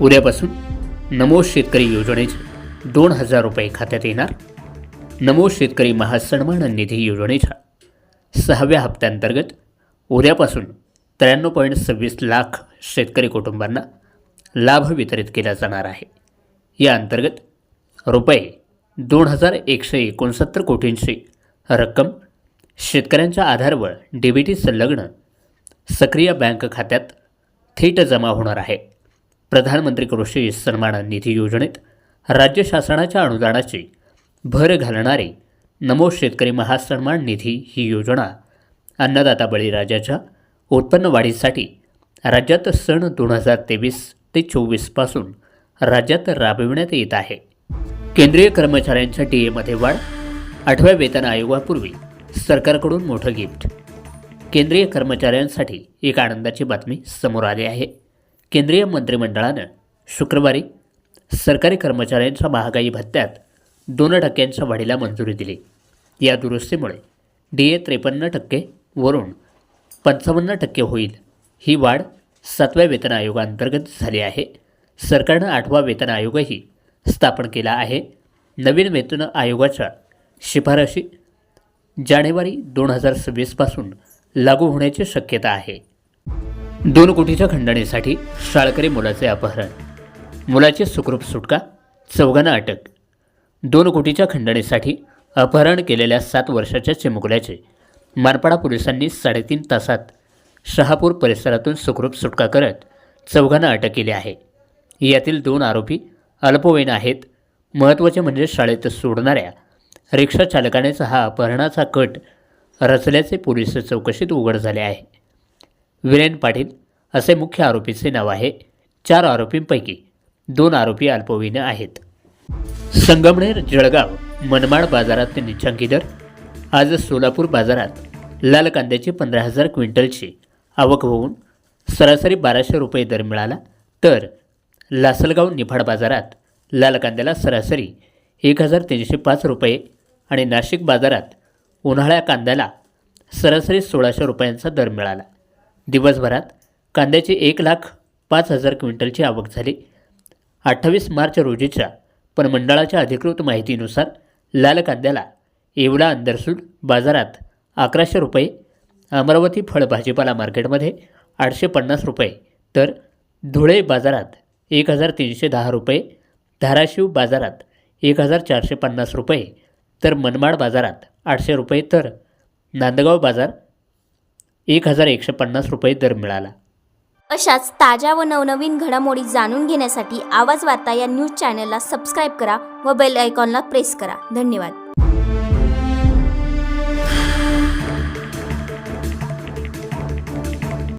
उद्यापासून नमो शेतकरी योजनेचे दोन हजार रुपये खात्यात येणार. नमो शेतकरी महासन्मान निधी योजनेच्या सहाव्या हप्त्यांतर्गत उद्यापासून त्र्याण्णव पॉईंट सव्वीस लाख शेतकरी कुटुंबांना लाभ वितरित केला जाणार आहे. या अंतर्गत रुपये दोन हजार एकशे एकोणसत्तर कोटींची रक्कम शेतकऱ्यांच्या आधारवर डी बी टी संलग्न सक्रिय बँक खात्यात थेट जमा होणार आहे. प्रधानमंत्री कृषी सन्मान निधी योजनेत राज्य शासनाच्या अनुदानाची भर घालणारी नमो शेतकरी महासन्मान निधी ही योजना अन्नदाता बळीराजाच्या उत्पन्न वाढीसाठी राज्यात सण दोन हजार तेवीस ते चोवीसपासून राज्यात राबविण्यात येत आहे. केंद्रीय कर्मचाऱ्यांच्या डी एमध्ये वाढ आठव्या वेतन आयोगापूर्वी सरकारकडून मोठं गिफ्ट. केंद्रीय कर्मचाऱ्यांसाठी एक आनंदाची बातमी समोर आली आहे. केंद्रीय मंत्रिमंडळानं शुक्रवारी सरकारी कर्मचाऱ्यांच्या महागाई भत्त्यात दोन टक्क्यांच्या वाढीला मंजुरी दिली. या दुरुस्तीमुळे डी ए त्रेपन्न टक्के वरून पंचावन्न टक्के होईल ही वाढ सातव्या वेतन आयोगांतर्गत झाली आहे. सरकारनं आठवा वेतन आयोगही स्थापन केला आहे. नवीन वेतन आयोगाच्या शिफारशी जानेवारी दोन हजार सव्वीसपासून लागू होण्याची शक्यता आहे. दोन कोटीच्या खंडणीसाठी शाळकरी मुलाचे अपहरण. मुलाची सुखरूप सुटका चौघांना अटक. दोन कोटीच्या खंडणीसाठी अपहरण केलेल्या सात वर्षाच्या चिमुकल्याचे मानपाडा पोलिसांनी साडेतीन तासात शहापूर परिसरातून सुखरूप सुटका करत चौघांना अटक केली आहे. यातील दोन आरोपी अल्पवयीन आहेत. महत्त्वाचे म्हणजे शाळेत सोडणाऱ्या रिक्षा चालकानेच हा अपहरणाचा कट रचल्याचे पोलीस चौकशीत उघड झाले आहे. विरेन पाटील असे मुख्य आरोपीचे नाव आहे. चार आरोपींपैकी दोन आरोपी अल्पवयीन आहेत. संगमनेर जळगाव मनमाड बाजारात निचांकी दर. आज सोलापूर बाजारात लाल कांद्याची पंधरा हजार क्विंटलची आवक होऊन सरासरी बाराशे रुपये दर मिळाला. तर लासलगाव निफाड बाजारात लाल कांद्याला सरासरी एक हजार तीनशे पाच रुपये आणि नाशिक बाजारात उन्हाळ्या कांद्याला सरासरी सोळाशे रुपयांचा दर मिळाला. दिवसभरात कांद्याची एक लाख पाच हजार क्विंटलची आवक झाली. अठ्ठावीस मार्च रोजीच्या पण मंडळाच्या अधिकृत माहितीनुसार लाल कांद्याला येवला अंदरसूड बाजारात अकराशे रुपये अमरावती फळ भाजीपाला मार्केटमध्ये आठशे पन्नास रुपये तर धुळे बाजारात एक हजार तीनशे दहा रुपये धाराशिव बाजारात एक हजार चारशे पन्नास रुपये तर मनमाड बाजारात आठशे रुपये तर नांदगाव बाजार एक हजार एकशे पन्नास रुपये दर मिळाला. अशाच ताज्या व नवनवीन घडामोडी जाणून घेण्यासाठी आवाज वार्ता या न्यूज चॅनलला सबस्क्राईब करा व बेल आयकॉनला प्रेस करा. धन्यवाद.